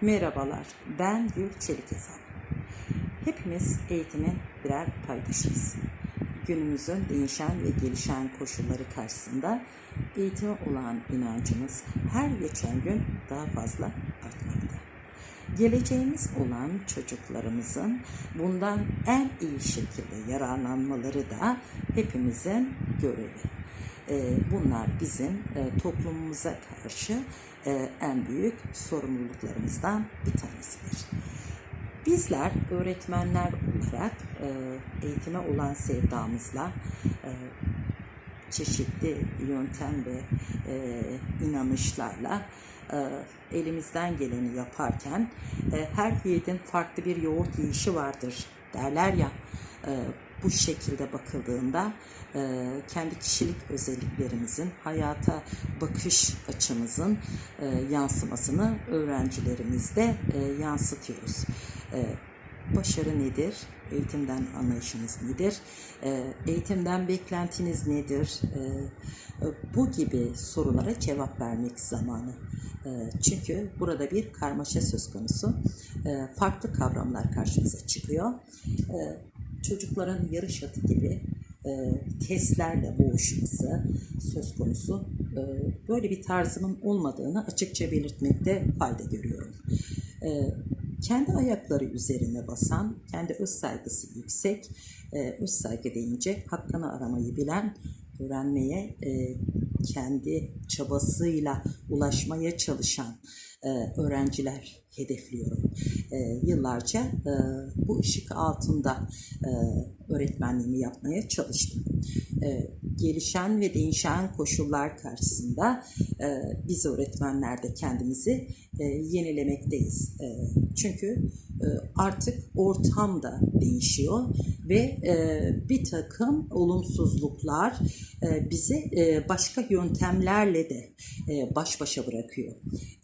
Merhabalar, ben Gül Çelikezan. Hepimiz eğitimin birer paydaşıyız. Günümüzün değişen ve gelişen koşulları karşısında eğitime olan inancımız her geçen gün daha fazla artmakta. Geleceğimiz olan çocuklarımızın bundan en iyi şekilde yararlanmaları da hepimizin görevi. Ee, Bunlar bizim e, toplumumuza karşı e, en büyük sorumluluklarımızdan bir tanesidir. Bizler öğretmenler olarak e, eğitime olan sevdamızla çeşitli yöntem ve inanışlarla elimizden geleni yaparken her yiğidin farklı bir yoğurt yiyişi vardır derler ya bu şekilde bakıldığında e, kendi kişilik özelliklerimizin hayata bakış açımızın e, yansımasını öğrencilerimizde e, yansıtıyoruz. Başarı nedir? Eğitimden anlayışınız nedir? Eğitimden beklentiniz nedir? Bu gibi sorulara cevap vermek zamanı. Çünkü burada bir karmaşa söz konusu. Farklı kavramlar karşımıza çıkıyor. Çocukların yarış atı gibi e, testlerle boğuşması söz konusu. Ee, Böyle bir tarzımın olmadığını açıkça belirtmekte fayda görüyorum. Ee, kendi ayakları üzerine basan, kendi öz saygısı yüksek, e, öz saygı deyince hakkını aramayı bilen, öğrenmeye e, kendi çabasıyla ulaşmaya çalışan e, öğrenciler hedefliyorum. E, yıllarca e, bu ışık altında e, öğretmenliğimi yapmaya çalıştım. E, gelişen ve değişen koşullar karşısında e, biz öğretmenler de kendimizi e, yenilemekteyiz. E, çünkü artık ortam da değişiyor ve e, bir takım olumsuzluklar e, bizi e, başka yöntemlerle de e, baş başa bırakıyor.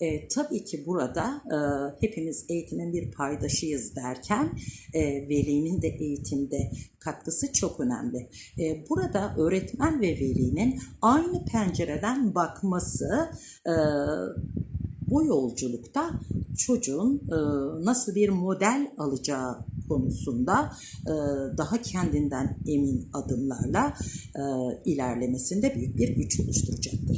E, tabii ki burada e, hepimiz eğitimin bir paydaşıyız derken e, velinin de eğitimde katkısı çok önemli. E, burada öğretmen ve velinin aynı pencereden bakması e, bu yolculukta çocuğun e, nasıl bir model alacağı konusunda e, daha kendinden emin adımlarla e, ilerlemesinde büyük bir güç oluşturacaktır.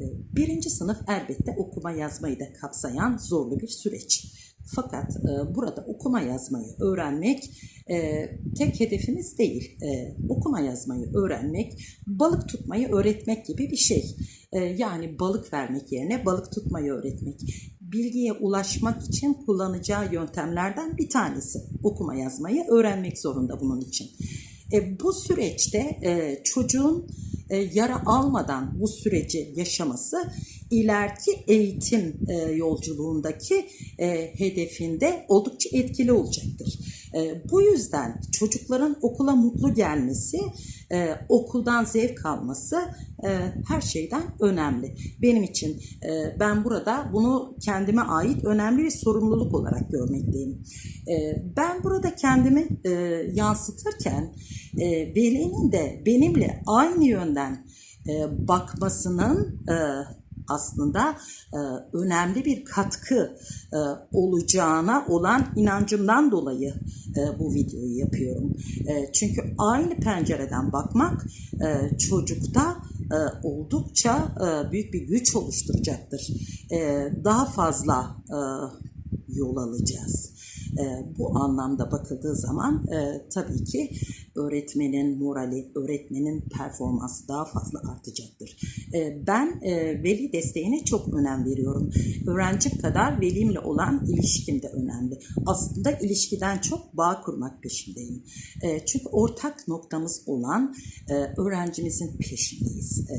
E, birinci sınıf elbette okuma yazmayı da kapsayan zorlu bir süreç. Fakat e, burada okuma yazmayı öğrenmek e, tek hedefimiz değil. E, okuma yazmayı öğrenmek, balık tutmayı öğretmek gibi bir şey. E, yani balık vermek yerine balık tutmayı öğretmek. Bilgiye ulaşmak için kullanacağı yöntemlerden bir tanesi. Okuma yazmayı öğrenmek zorunda bunun için. E, bu süreçte e, çocuğun e, yara almadan bu süreci yaşaması ileriki eğitim e, yolculuğundaki e, hedefinde oldukça etkili olacaktır. E, bu yüzden çocukların okula mutlu gelmesi, e, okuldan zevk alması e, her şeyden önemli. Benim için e, ben burada bunu kendime ait önemli bir sorumluluk olarak görmekteyim. E, ben burada kendimi e, yansıtırken e, velinin de benimle aynı yönden e, bakmasının e, aslında e, önemli bir katkı e, olacağına olan inancımdan dolayı e, bu videoyu yapıyorum. E, çünkü aynı pencereden bakmak çocukta oldukça büyük bir güç oluşturacaktır. Daha fazla yol alacağız. E, bu anlamda bakıldığı zaman e, tabii ki öğretmenin morali, öğretmenin performansı daha fazla artacaktır. E, ben e, veli desteğine çok önem veriyorum. Öğrenci kadar velimle olan ilişkim de önemli. Aslında ilişkiden çok bağ kurmak peşindeyim. E, çünkü ortak noktamız olan e, öğrencimizin peşindeyiz. E,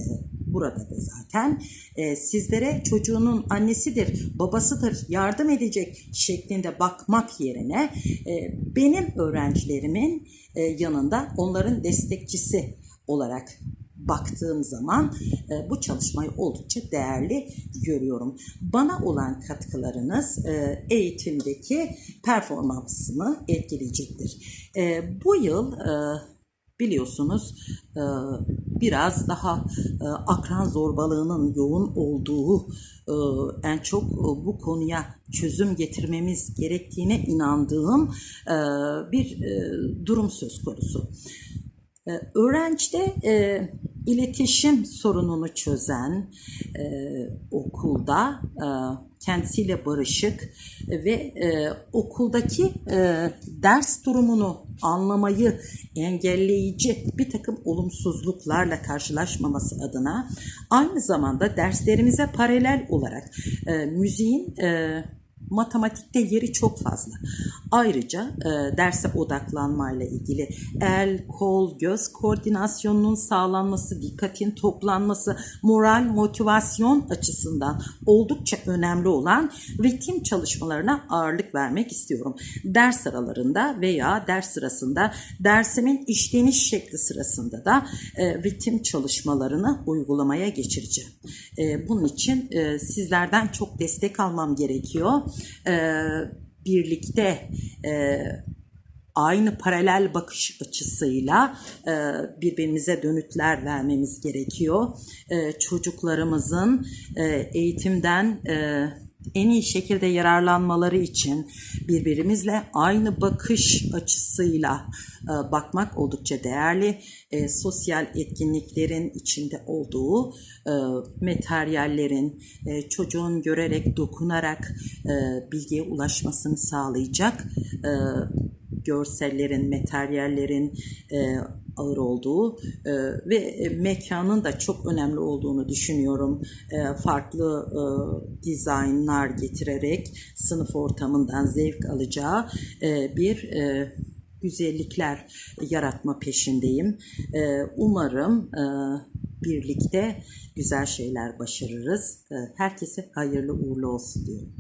burada da zaten e, sizlere çocuğunun annesidir, babasıdır, yardım edecek şeklinde bakmak yerine benim öğrencilerimin yanında onların destekçisi olarak baktığım zaman e, bu çalışmayı oldukça değerli görüyorum. Bana olan katkılarınız e, eğitimdeki performansımı etkileyecektir. E, bu yıl e, biliyorsunuz e, biraz daha e, akran zorbalığının yoğun olduğu e, en çok bu konuya çözüm getirmemiz gerektiğine inandığım bir durum söz konusu. Öğrencide iletişim sorununu çözen e, okulda e, kendisiyle barışık ve e, okuldaki e, ders durumunu anlamayı engelleyici bir takım olumsuzluklarla karşılaşmaması adına aynı zamanda derslerimize paralel olarak e, müziğin e, matematikte yeri çok fazla. Ayrıca e, derse odaklanmayla ilgili el, kol, göz koordinasyonunun sağlanması, dikkatin toplanması, moral, motivasyon açısından oldukça önemli olan ritim çalışmalarına ağırlık vermek istiyorum. Ders aralarında veya ders sırasında dersimin işleniş şekli sırasında da e, ritim çalışmalarını uygulamaya geçireceğim. E, bunun için e, sizlerden çok destek almam gerekiyor. E, birlikte e, aynı paralel bakış açısıyla e, birbirimize dönütler vermemiz gerekiyor. E, çocuklarımızın e, eğitimden e, en iyi şekilde yararlanmaları için birbirimizle aynı bakış açısıyla e, bakmak oldukça değerli. E, sosyal etkinliklerin içinde olduğu e, materyallerin e, çocuğun görerek, dokunarak e, bilgiye ulaşmasını sağlayacak e, görsellerin, materyallerin e, ağır olduğu e, ve mekanın da çok önemli olduğunu düşünüyorum. E, farklı e, dizaynlar getirerek sınıf ortamından zevk alacağı e, bir e, güzellikler yaratma peşindeyim. E, umarım e, birlikte güzel şeyler başarırız. E, herkese hayırlı uğurlu olsun diyorum.